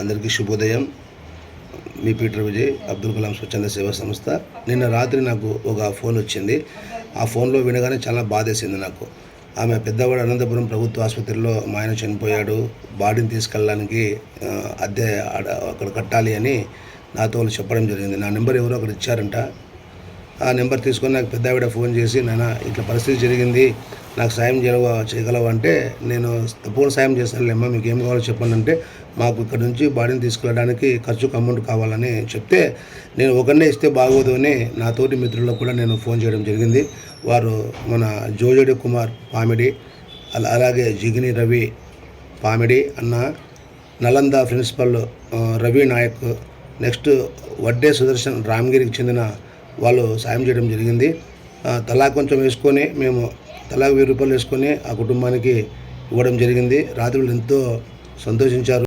అందరికీ శుభోదయం. మీ పీటర్ విజయ్ అబ్దుల్ కలాం స్వచ్ఛంద సేవా సంస్థ. నిన్న రాత్రి నాకు ఒక ఫోన్ వచ్చింది. ఆ ఫోన్లో వినగానే చాలా బాధేసింది నాకు. ఆమె పెద్దవాడు అనంతపురం ప్రభుత్వ ఆసుపత్రిలో మా ఆయన చనిపోయాడు. బాడీని తీసుకెళ్ళడానికి అద్దె అక్కడ కట్టాలి అని నాతో వాళ్ళు చెప్పడం జరిగింది. నా నెంబర్ ఎవరో అక్కడ ఇచ్చారంట. ఆ నెంబర్ తీసుకొని నాకు పెద్ద ఆవిడ ఫోన్ చేసి నాన్న ఇట్లా పరిస్థితి జరిగింది. నాకు సాయం చేయగలవా చేయగలవా అంటే నేను తప్పకుండా సాయం చేస్తానులేమ్మా మీకు ఏం కావాలో చెప్పండి అంటే మాకు ఇక్కడ నుంచి బాడీని తీసుకెళ్ళడానికి ఖర్చుకు అమౌంట్ కావాలని చెప్తే నేను ఒకరినే ఇస్తే బాగోదు అని నా తోటి మిత్రులకు కూడా నేను ఫోన్ చేయడం జరిగింది. వారు మన జోజడి కుమార్ పామిడి అలా అలాగే జిగిని రవి పామిడి అన్న నలంద ప్రిన్సిపల్ రవి నాయక్ నెక్స్ట్ వడ్డే సుదర్శన్ రామగిరికి చెందిన వాళ్ళు సాయం చేయడం జరిగింది. తలా కొంచెం వేసుకొని మేము తలా వెయ్యి రూపాయలు వేసుకొని ఆ కుటుంబానికి ఇవ్వడం జరిగింది. రాత్రులు ఎంతో సంతోషించారు.